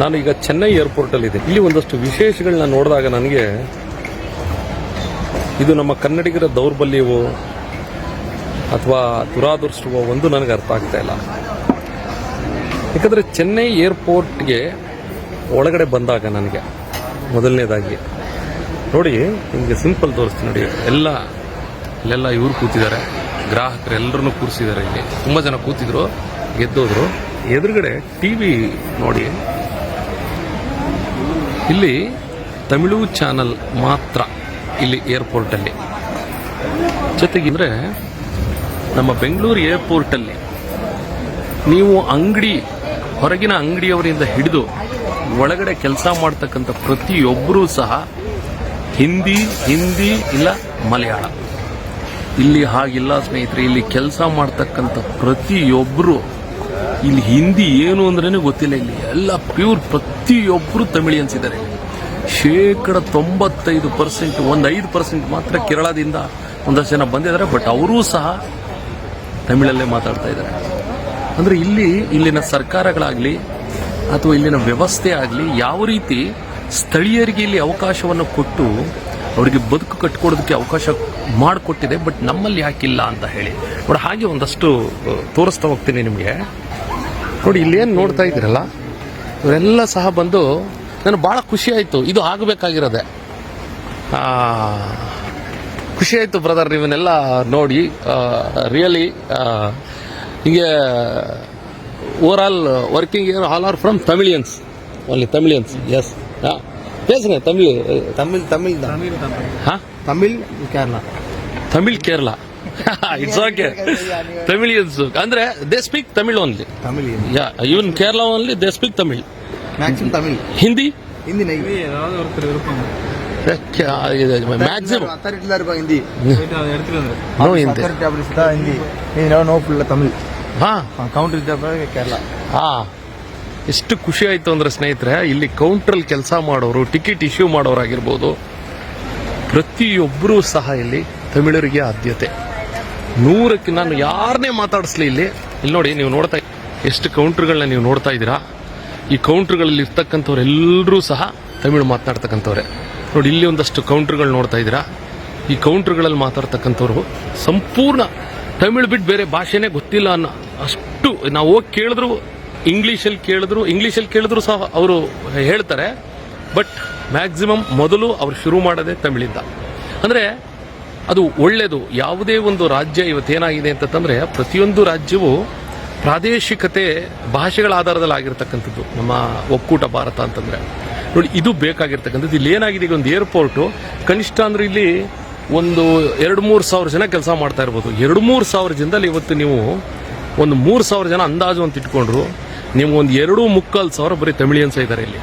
ನಾನು ಈಗ ಚೆನ್ನೈ ಏರ್ಪೋರ್ಟಲ್ಲಿ ಇದೆ ಇಲ್ಲಿ ಒಂದಷ್ಟು ವಿಶೇಷಗಳನ್ನ ನೋಡಿದಾಗ ನನಗೆ ಇದು ನಮ್ಮ ಕನ್ನಡಿಗರ ದೌರ್ಬಲ್ಯವೋ ಅಥವಾ ದುರಾದೃಷ್ಟವೋ ಒಂದು ನನಗೆ ಅರ್ಥ ಆಗ್ತಾ ಇಲ್ಲ. ಯಾಕಂದರೆ ಚೆನ್ನೈ ಏರ್ಪೋರ್ಟ್ಗೆ ಒಳಗಡೆ ಬಂದಾಗ ನನಗೆ ಮೊದಲನೇದಾಗಿ, ನೋಡಿ, ನಿಮಗೆ ಸಿಂಪಲ್ ತೋರಿಸ್ತೀನಿ ನೋಡಿ, ಎಲ್ಲ, ಇಲ್ಲೆಲ್ಲ ಇವ್ರು ಕೂತಿದ್ದಾರೆ, ಗ್ರಾಹಕರು ಎಲ್ಲರನ್ನೂ ಕೂರಿಸಿದ್ದಾರೆ ಇಲ್ಲಿ. ತುಂಬ ಜನ ಕೂತಿದ್ರು, ಗೆದ್ದೋದ್ರು. ಎದುರುಗಡೆ ಟಿ ನೋಡಿ ಇಲ್ಲಿ ತಮಿಳು ಚಾನಲ್ ಮಾತ್ರ ಇಲ್ಲಿ ಏರ್ಪೋರ್ಟಲ್ಲಿ. ಜೊತೆಗಿಂದರೆ ನಮ್ಮ ಬೆಂಗಳೂರು ಏರ್ಪೋರ್ಟಲ್ಲಿ ನೀವು ಅಂಗಡಿ, ಹೊರಗಿನ ಅಂಗಡಿಯವರಿಂದ ಹಿಡಿದು ಒಳಗಡೆ ಕೆಲಸ ಮಾಡ್ತಕ್ಕಂಥ ಪ್ರತಿಯೊಬ್ಬರೂ ಸಹ ಹಿಂದಿ ಹಿಂದಿ ಇಲ್ಲ ಮಲಯಾಳ. ಇಲ್ಲಿ ಹಾಗಿಲ್ಲ ಸ್ನೇಹಿತರೆ, ಇಲ್ಲಿ ಕೆಲಸ ಮಾಡ್ತಕ್ಕಂಥ ಪ್ರತಿಯೊಬ್ಬರು ಇಲ್ಲಿ ಹಿಂದಿ ಏನು ಅಂದ್ರೇನೆ ಗೊತ್ತಿಲ್ಲ ಇಲ್ಲಿ. ಎಲ್ಲ ಪ್ಯೂರ್ ಪ್ರತಿಯೊಬ್ಬರು ತಮಿಳಿಯನ್ಸ್ ಇದ್ದಾರೆ ಶೇಕಡ ತೊಂಬತ್ತೈದು ಪರ್ಸೆಂಟ್ ಒಂದು ಐದು ಪರ್ಸೆಂಟ್ ಮಾತ್ರ ಕೇರಳದಿಂದ ಒಂದಷ್ಟು ಜನ ಬಂದಿದ್ದಾರೆ ಬಟ್ ಅವರೂ ಸಹ ತಮಿಳಲ್ಲೇ ಮಾತಾಡ್ತಾ ಇದ್ದಾರೆ ಅಂದರೆ ಇಲ್ಲಿ, ಇಲ್ಲಿನ ಸರ್ಕಾರಗಳಾಗಲಿ ಅಥವಾ ಇಲ್ಲಿನ ವ್ಯವಸ್ಥೆ ಆಗಲಿ ಯಾವ ರೀತಿ ಸ್ಥಳೀಯರಿಗೆ ಇಲ್ಲಿ ಅವಕಾಶವನ್ನು ಕೊಟ್ಟು ಅವರಿಗೆ ಬದುಕು ಕಟ್ಕೊಡೋದಕ್ಕೆ ಅವಕಾಶ ಮಾಡಿಕೊಟ್ಟಿದೆ, ಬಟ್ ನಮ್ಮಲ್ಲಿ ಯಾಕಿಲ್ಲ ಅಂತ ಹೇಳಿ. ಬಟ್ ಹಾಗೆ ಒಂದಷ್ಟು ತೋರಿಸ್ತಾ ಹೋಗ್ತೀನಿ ನಿಮಗೆ. ನೋಡಿ ಇಲ್ಲೇನು ನೋಡ್ತಾ ಇದ್ದೀರಲ್ಲ ಇವರೆಲ್ಲ ಸಹ ಬಂದು ನನಗೆ ಭಾಳ ಖುಷಿ ಆಯಿತು ಇದು ಆಗಬೇಕಾಗಿರೋದೆ ಖುಷಿ ಆಯಿತು ಬ್ರದರ್ ಇವನ್ನೆಲ್ಲ ನೋಡಿ ರಿಯಲಿ ಹಿಂಗೆ over all working here all are from Tamilians only Tamilians yes ಹಾಂ பேசுங்க தமிழ் தமிழ் தமிழ் தான் ಹಾ தமிழ் கேரளா ತಮಿಳ್ ಕೇರಳ ಇಟ್ಸ್ ಓಕೆ ತಮಿಳಿಯನ್ಸ್ ಅಂದ್ರೆ they speak Tamil only Tamil yeah even Kerala only they speak Tamil maximum Tamil Hindi Hindi நை ஏதாவது ஒருத்தர் விருப்பம் ಮ್ಯಾಕ್ಸಿಮಮ್ அத்தாரிட்டி தான் இருப்பாங்க ஹிந்தி போயிட்டு அதை எடுத்துட்டு வந்துரு ನೋ ಹಿಂದಿ அத்தாரிட்டி ஆஃபீஸ் தான் ஹிந்தி ஹிந்தி நோ ஃபுல்லாக தமிழ் ಹಾ கவுண்டர் தான் கேரளா ಹಾ ಎಷ್ಟು ಖುಷಿ ಆಯ್ತು ಅಂದ್ರೆ ಸ್ನೇಹಿತರೆ ಇಲ್ಲಿ ಕೌಂಟ್ರಲ್ಲಿ ಕೆಲಸ ಮಾಡೋರು ಟಿಕೆಟ್ ಇಶ್ಯೂ ಮಾಡೋರಾಗಿರ್ಬೋದು ಪ್ರತಿಯೊಬ್ಬರೂ ಸಹ ಇಲ್ಲಿ ತಮಿಳರಿಗೆ ಆದ್ಯತೆ ನೂರಕ್ಕೆ ನಾನು ಯಾರನ್ನೇ ಮಾತಾಡಿಸ್ಲಿ ಇಲ್ಲಿ. ಇಲ್ಲಿ ನೋಡಿ, ನೀವು ನೋಡ್ತಾ ಎಷ್ಟು ಕೌಂಟ್ರ್ಗಳನ್ನ ನೀವು ನೋಡ್ತಾ ಇದ್ದೀರಾ. ಈ ಕೌಂಟ್ರ್ಗಳಲ್ಲಿ ಇರ್ತಕ್ಕಂಥವ್ರೆಲ್ಲರೂ ಸಹ ತಮಿಳು ಮಾತನಾಡ್ತಕ್ಕಂಥವ್ರೆ. ನೋಡಿ, ಇಲ್ಲಿ ಒಂದಷ್ಟು ಕೌಂಟ್ರ್ಗಳು ನೋಡ್ತಾ ಇದ್ದೀರಾ. ಈ ಕೌಂಟ್ರ್ಗಳಲ್ಲಿ ಮಾತಾಡ್ತಕ್ಕಂಥವ್ರು ಸಂಪೂರ್ಣ ತಮಿಳು ಬಿಟ್ಟು ಬೇರೆ ಭಾಷೆನೇ ಗೊತ್ತಿಲ್ಲ ಅನ್ನೋ ಅಷ್ಟು ನಾವು ಹೋಗಿ ಕೇಳಿದ್ರು ಇಂಗ್ಲೀಷಲ್ಲಿ ಕೇಳಿದ್ರು ಇಂಗ್ಲೀಷಲ್ಲಿ ಕೇಳಿದ್ರು ಸಹ ಅವರು ಹೇಳ್ತಾರೆ. ಬಟ್ ಮ್ಯಾಕ್ಸಿಮಮ್ ಮೊದಲು ಅವ್ರು ಶುರು ಮಾಡೋದೇ ತಮಿಳಿಂದ. ಅಂದರೆ ಅದು ಒಳ್ಳೆಯದು ಯಾವುದೇ ಒಂದು ರಾಜ್ಯ ಇವತ್ತೇನಾಗಿದೆ ಅಂತಂದರೆ ಪ್ರತಿಯೊಂದು ರಾಜ್ಯವು ಪ್ರಾದೇಶಿಕತೆ ಭಾಷೆಗಳ ಆಧಾರದಲ್ಲಿ ಆಗಿರ್ತಕ್ಕಂಥದ್ದು. ನಮ್ಮ ಒಕ್ಕೂಟ ಭಾರತ ಅಂತಂದರೆ. ನೋಡಿ, ಇದು ಬೇಕಾಗಿರ್ತಕ್ಕಂಥದ್ದು. ಇಲ್ಲಿ ಏನಾಗಿದೆ, ಈಗ ಒಂದು ಏರ್ಪೋರ್ಟು ಕನಿಷ್ಠ ಅಂದರೆ ಇಲ್ಲಿ ಒಂದು ಎರಡು ಮೂರು ಸಾವಿರ ಜನ ಕೆಲಸ ಮಾಡ್ತಾ ಇರ್ಬೋದು. ಎರಡು ಮೂರು ಸಾವಿರ ಜನದಲ್ಲಿ ಇವತ್ತು ನೀವು ಒಂದು ಮೂರು ಸಾವಿರ ಜನ ಅಂದಾಜು ಅಂತ ಇಟ್ಕೊಂಡ್ರು ನೀವು ಒಂದು ಎರಡು ಮುಕ್ಕಾಲು ಸಾವಿರ ಬರೀ ತಮಿಳಿಯನ್ಸ್ ಇದ್ದಾರೆ ಇಲ್ಲಿ.